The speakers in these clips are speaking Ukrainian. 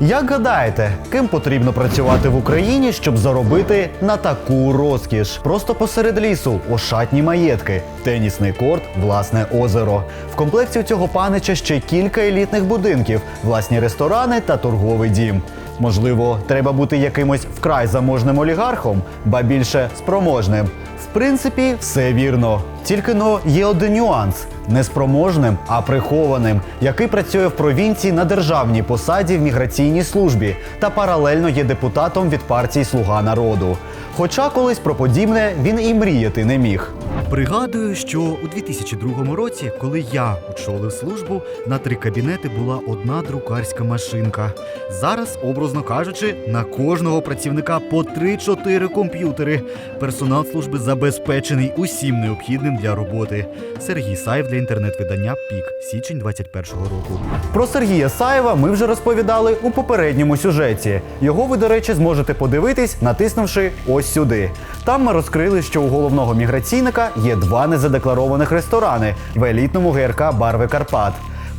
Як гадаєте, ким потрібно працювати в Україні, щоб заробити на таку розкіш? Просто посеред лісу, ошатні маєтки, тенісний корт, власне озеро. В комплекті у цього панича ще кілька елітних будинків, власні ресторани та торговий дім. Можливо, треба бути якимось вкрай заможним олігархом, ба більше спроможним. В принципі, все вірно. Тільки но є один нюанс не спроможним, а прихованим, який працює в провінції на державній посаді в міграційній службі та паралельно є депутатом від партії Слуга народу. Хоча колись про подібне він і мріяти не міг. Пригадую, що у 2002 році, коли я очолив службу, на три кабінети була одна друкарська машинка. Зараз, образно кажучи, на кожного працівника по 3-4 комп'ютери. Персонал служби забезпечений усім необхідним для роботи. Сергій Саєв для інтернет-видання Пік, січень 21-го року. Про Сергія Саєва ми вже розповідали у попередньому сюжеті. Його ви, до речі, зможете подивитись, натиснувши ось сюди. Там ми розкрили, що у головного міграційника є два незадекларованих ресторани в елітному ГРК Барви Карпат.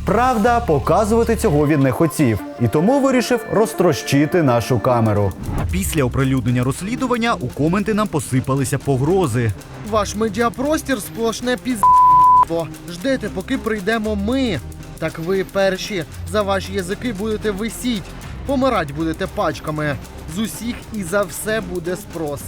Правда, показувати цього він не хотів, і тому вирішив розтрощити нашу камеру. Після оприлюднення розслідування у коменти нам посипалися погрози. Ваш медіапростір сплошне піздство. Ждете, поки прийдемо ми. Так ви перші за ваші язики будете висіть. Помирать будете пачками. З усіх і за все буде спрос.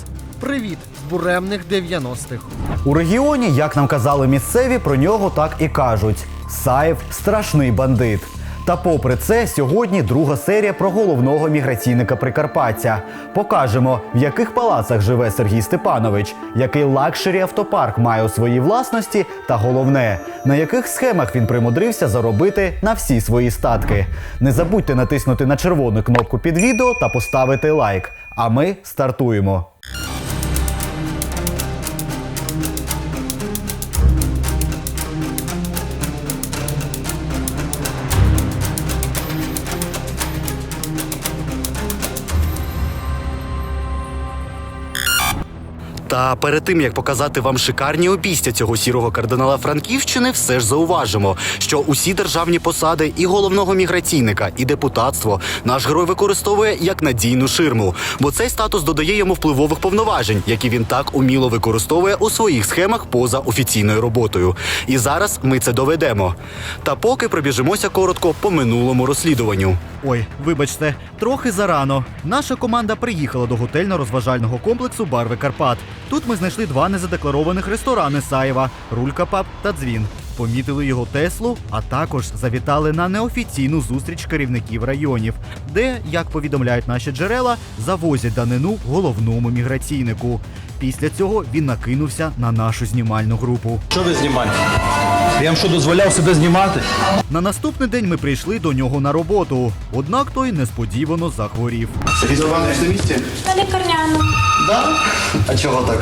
Привіт з буремних 90-х. У регіоні, як нам казали місцеві, про нього так і кажуть: Саєв страшний бандит. Та попри це, сьогодні друга серія про головного міграційника Прикарпаття. Покажемо, в яких палацах живе Сергій Степанович, який лакшері автопарк має у своїй власності, та головне, на яких схемах він примудрився заробити на всі свої статки. Не забудьте натиснути на червону кнопку під відео та поставити лайк. А ми стартуємо. Та перед тим як показати вам шикарні обійстя цього сірого кардинала Франківщини, все ж зауважимо, що усі державні посади і головного міграційника, і депутатство наш герой використовує як надійну ширму, бо цей статус додає йому впливових повноважень, які він так уміло використовує у своїх схемах поза офіційною роботою. І зараз ми це доведемо. Та поки пробіжимося коротко по минулому розслідуванню. Ой, вибачте, трохи зарано. Наша команда приїхала до готельно-розважального комплексу Барви Карпат. Тут ми знайшли два незадекларованих ресторани Саєва Рулька Паб та Дзвін. Помітили його Теслу, а також завітали на неофіційну зустріч керівників районів, де, як повідомляють наші джерела, завозять данину головному міграційнику. Після цього він накинувся на нашу знімальну групу. Що ви знімаєте? Я вам що дозволяв себе знімати? На наступний день ми прийшли до нього на роботу. Однак той несподівано захворів. Сергій Іванович на місці? На лікарняну. Да? А чого так?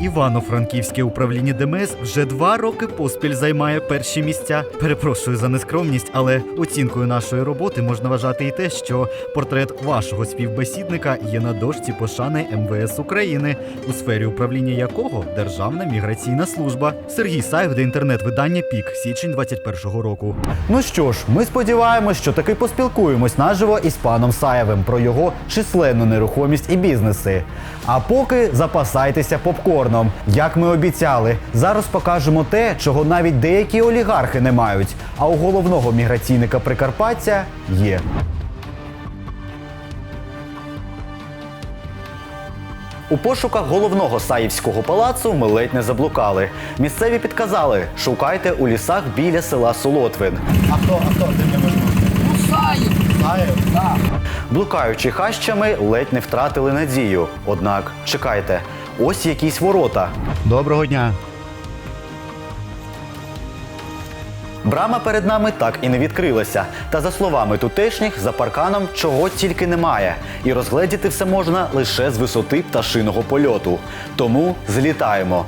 Івано-Франківське управління ДМС вже два роки поспіль займає перші місця. Перепрошую за нескромність, але оцінкою нашої роботи можна вважати і те, що портрет вашого співбесідника є на дошці пошани МВС України, у сфері управління якого Державна міграційна служба. Сергій Саєв, де інтернет-видання Пік, січень 21-го року. Ну що ж, ми сподіваємось, що таки поспілкуємось наживо із паном Саєвим про його численну нерухомість і бізнеси. А поки запасайтеся попкорном. Як ми обіцяли, зараз покажемо те, чого навіть деякі олігархи не мають. А у головного міграційника Прикарпаття є. У пошуках головного Саївського палацу ми ледь не заблукали. Місцеві підказали: шукайте у лісах біля села Солотвин. А хто, а хто? Блукаючи хащами, ледь не втратили надію. Однак, чекайте, ось якісь ворота. Доброго дня. Брама перед нами так і не відкрилася. Та за словами тутешніх, за парканом чого тільки немає. І розгледіти все можна лише з висоти пташиного польоту. Тому злітаємо.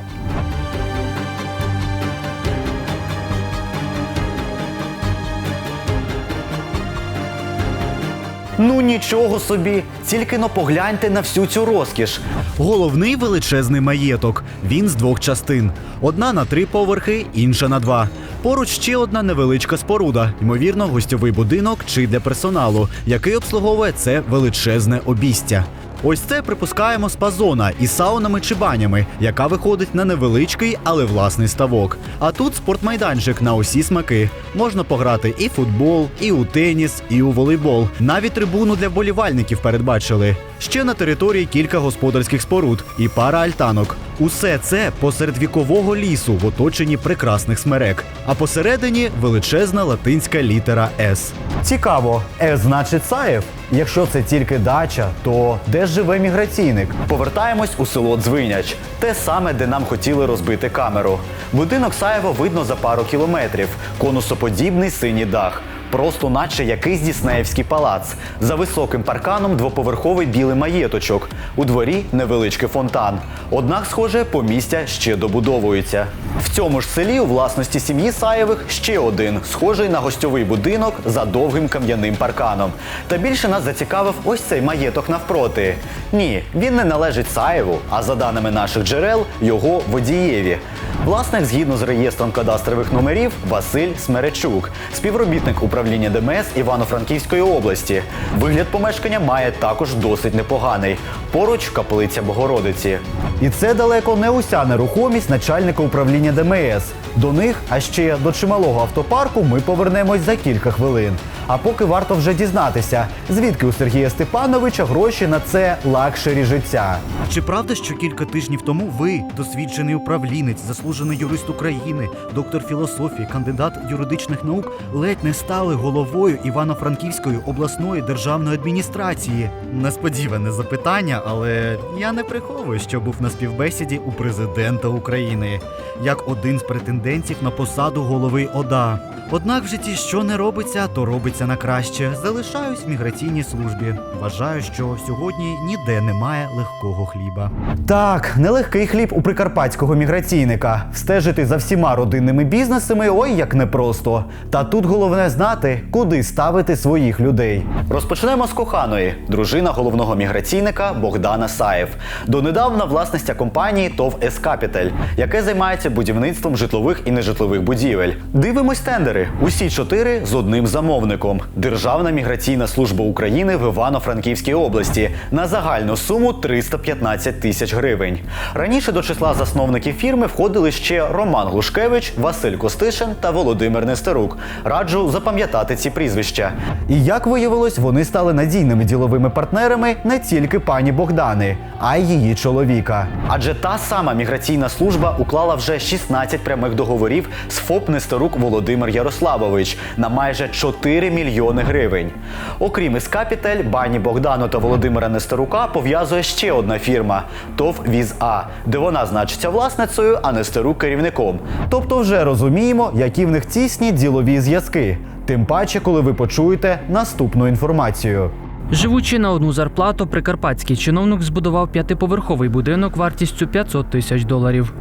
Ну нічого собі, тільки но погляньте на всю цю розкіш. Головний величезний маєток. Він з двох частин: одна на три поверхи, інша на два. Поруч ще одна невеличка споруда, ймовірно, гостьовий будинок чи для персоналу, який обслуговує це величезне обістя. Ось це припускаємо спа-зона із саунами чи банями, яка виходить на невеличкий, але власний ставок. А тут спортмайданчик на усі смаки. Можна пограти і футбол, і у теніс, і у волейбол. Навіть трибуну для вболівальників передбачили. Ще на території кілька господарських споруд і пара альтанок. Усе це посеред вікового лісу в оточенні прекрасних смерек. А посередині величезна латинська літера С. Цікаво, е, значить Саєв? Якщо це тільки дача, то де ж живе міграційник? Повертаємось у село Дзвиняч, те саме, де нам хотіли розбити камеру. Будинок Саєва видно за пару кілометрів, конусоподібний синій дах. Просто наче якийсь діснеївський палац. За високим парканом двоповерховий білий маєточок. У дворі невеличкий фонтан. Однак, схоже, помістя ще добудовується. В цьому ж селі у власності сім'ї Саєвих ще один, схожий на гостьовий будинок за довгим кам'яним парканом. Та більше нас зацікавив ось цей маєток навпроти. Ні, він не належить Саєву, а за даними наших джерел, його водієві. Власник, згідно з реєстром кадастрових номерів, Василь Смеречук, співробітник управління ДМС Івано-Франківської області. Вигляд помешкання має також досить непоганий. Поруч каплиця Богородиці. І це далеко не уся нерухомість начальника управління ДМС. До них, а ще до чималого автопарку, ми повернемось за кілька хвилин. А поки варто вже дізнатися, звідки у Сергія Степановича гроші на це лакшері життя. Чи правда, що кілька тижнів тому ви, досвідчений управлінець, заслужений юрист України, доктор філософії, кандидат юридичних наук, ледь не стали головою Івано-Франківської обласної державної адміністрації? Несподіване запитання, але я не приховую, що був на співбесіді у президента України як один з претендентів на посаду голови ОДА. Однак в житті, що не робиться, то робиться на краще. Залишаюсь в міграційній службі. Вважаю, що сьогодні ніде немає легкого хліба. Так, нелегкий хліб у прикарпатського міграційника. Встежити за всіма родинними бізнесами ой як непросто. Та тут головне знати, куди ставити своїх людей. Розпочнемо з коханої, дружина головного міграційника Богдана Саєв. Донедавна власниця компанії ТОВ Ескапіталь, яке займається будівництвом житлових і нежитлових будівель. Дивимось тендери. Усі чотири з одним замовником: Державна міграційна служба України в Івано-Франківській області на загальну суму 315 тисяч гривень. Раніше до числа засновників фірми входили ще Роман Глушкевич, Василь Костишин та Володимир Нестерук. Раджу запам'ятати ці прізвища. І як виявилось, вони стали надійними діловими партнерами не тільки пані Богдани, а й її чоловіка. Адже та сама міграційна служба уклала вже 16 прямих договорів з ФОП Нестерук Володимир Ярославович на майже 4 мільйони гривень. Окрім Іскапітель, бані Богдану та Володимира Нестерука пов'язує ще одна фірма ТОВ Віз А, де вона значиться власницею, а Нестерук керівником. Тобто вже розуміємо, які в них тісні ділові зв'язки. Тим паче, коли ви почуєте наступну інформацію. Живучи на одну зарплату, прикарпатський чиновник збудував п'ятиповерховий будинок вартістю 500 тисяч доларів.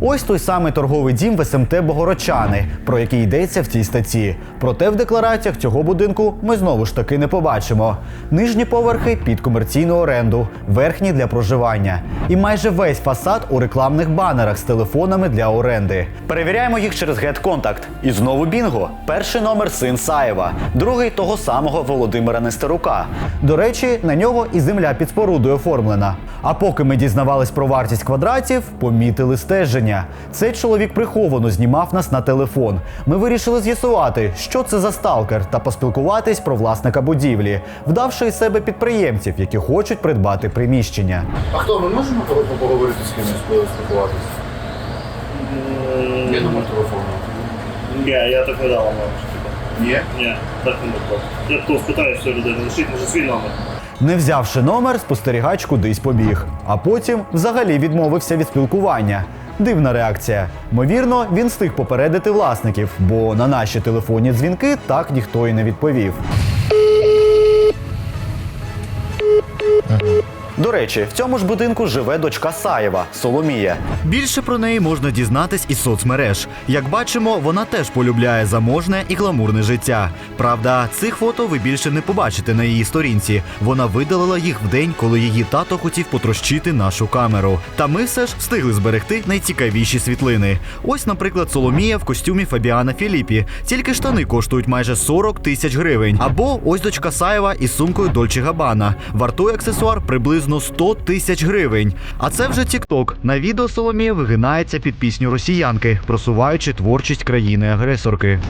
Ось той самий торговий дім в СМТ Богородчани, про який йдеться в цій статті. Проте в деклараціях цього будинку ми знову ж таки не побачимо. Нижні поверхи під комерційну оренду, верхні для проживання. І майже весь фасад у рекламних банерах з телефонами для оренди. Перевіряємо їх через GetContact. І знову бінго. Перший номер син Саєва, другий того самого Володимира Нестерука. До речі, на нього і земля під спорудою оформлена. А поки ми дізнавались про вартість квадратів, помітили стеження. Цей чоловік приховано знімав нас на телефон. Ми вирішили з'ясувати, що це за сталкер, та поспілкуватись про власника будівлі, вдавши із себе підприємців, які хочуть придбати приміщення. А хто ми можемо поговорити з кимось, спілкуватися? Є номер телефону? Ні, я так не дав вам. Ні. Ні, так не було. Я хто спитаю, що людина, лишіть може свій номер. Не взявши номер, спостерігач кудись побіг, а потім взагалі відмовився від спілкування. Дивна реакція. Ймовірно, він встиг попередити власників, бо на наші телефонні дзвінки так ніхто і не відповів. До речі, в цьому ж будинку живе дочка Саєва Соломія. Більше про неї можна дізнатись із соцмереж. Як бачимо, вона теж полюбляє заможне і гламурне життя. Правда, цих фото ви більше не побачите на її сторінці. Вона видалила їх в день, коли її тато хотів потрощити нашу камеру. Та ми все ж встигли зберегти найцікавіші світлини. Ось, наприклад, Соломія в костюмі Фабіана Філіппі. Тільки штани коштують майже 40 тисяч гривень. Або ось дочка Саєва із сумкою Дольче Габана. Вартує аксесуар приблизно 100 тисяч гривень. А це вже Тікток. На відео Соломія вигинається під пісню росіянки, просуваючи творчість країни-агресорки.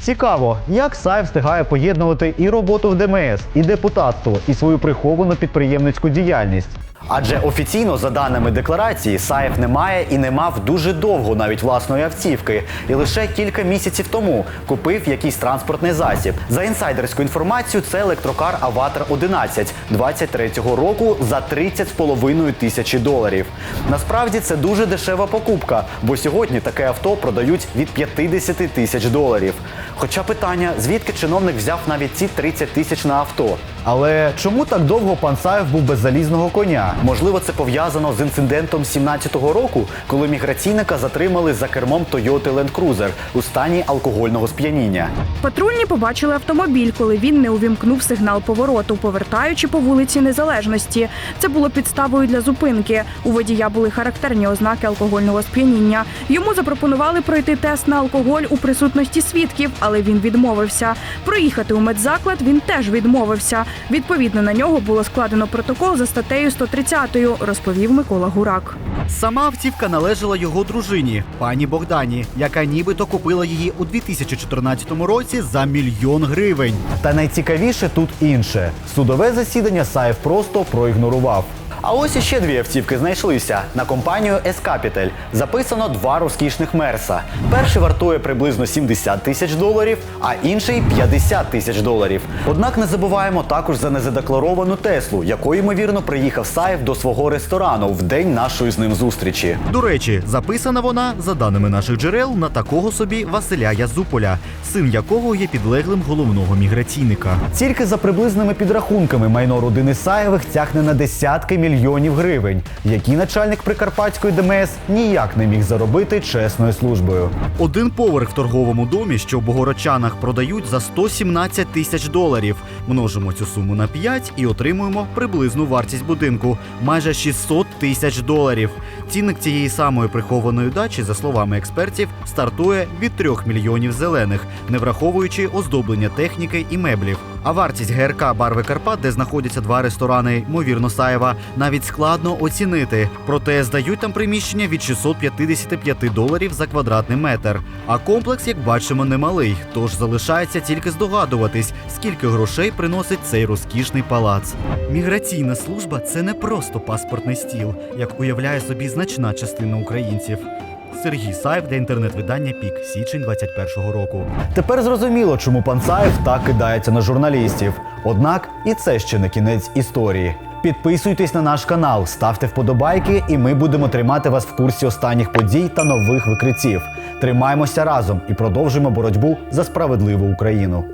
Цікаво, як Саєв встигає поєднувати і роботу в ДМС, і депутатство, і свою приховану підприємницьку діяльність. Адже офіційно, за даними декларації, Саєв не має і не мав дуже довго навіть власної автівки, і лише кілька місяців тому купив якийсь транспортний засіб. За інсайдерську інформацію, це електрокар Аватар 11 23-го року за 30,5 тисячі доларів. Насправді це дуже дешева покупка, бо сьогодні таке авто продають від 50 тисяч доларів. Хоча питання, звідки чиновник взяв навіть ці 30 тисяч на авто. Але чому так довго пан Саєв був без залізного коня? Можливо, це пов'язано з інцидентом 17-го року, коли міграційника затримали за кермом Toyota Land Cruiser у стані алкогольного сп'яніння. Патрульні побачили автомобіль, коли він не увімкнув сигнал повороту, повертаючи по вулиці Незалежності. Це було підставою для зупинки. У водія були характерні ознаки алкогольного сп'яніння. Йому запропонували пройти тест на алкоголь у присутності свідків, але він відмовився. Проїхати у медзаклад він теж відмовився. Відповідно на нього було складено протокол за статтею 130, розповів Микола Гурак. Сама автівка належала його дружині, пані Богдані, яка нібито купила її у 2014 році за мільйон гривень. Та найцікавіше тут інше: судове засідання Саєв просто проігнорував. А ось іще дві автівки знайшлися на компанію S-Capital. Записано два розкішних мерса. Перший вартує приблизно 70 тисяч доларів, а інший 50 тисяч доларів. Однак не забуваємо також за незадекларовану Теслу, якою ймовірно приїхав Саєв до свого ресторану в день нашої з ним зустрічі. До речі, записана вона, за даними наших джерел, на такого собі Василя Язуполя, син якого є підлеглим головного міграційника. Тільки за приблизними підрахунками майно родини Саєвих тягне на десятки мільйонів гривень, які начальник Прикарпатської ДМС ніяк не міг заробити чесною службою. Один поверх в торговому домі, що в Богородчанах продають за 117 тисяч доларів. Множимо цю суму на 5 і отримуємо приблизну вартість будинку майже 600 тисяч доларів. Цінник цієї самої прихованої дачі, за словами експертів, стартує від 3 мільйонів зелених, не враховуючи оздоблення техніки і меблів. А вартість ГРК Барви Карпат, де знаходяться два ресторани, ймовірно, Саєва, навіть складно оцінити. Проте здають там приміщення від 655 доларів за квадратний метр. А комплекс, як бачимо, немалий. Тож залишається тільки здогадуватись, скільки грошей приносить цей розкішний палац. Міграційна служба це не просто паспортний стіл, як уявляє собі значна частина українців. Сергій Саєв для інтернет-видання Пік січень 21-го року. Тепер зрозуміло, чому пан Саєв так кидається на журналістів. Однак і це ще не кінець історії. Підписуйтесь на наш канал, ставте вподобайки, і ми будемо тримати вас в курсі останніх подій та нових викриттів. Тримаємося разом і продовжуємо боротьбу за справедливу Україну.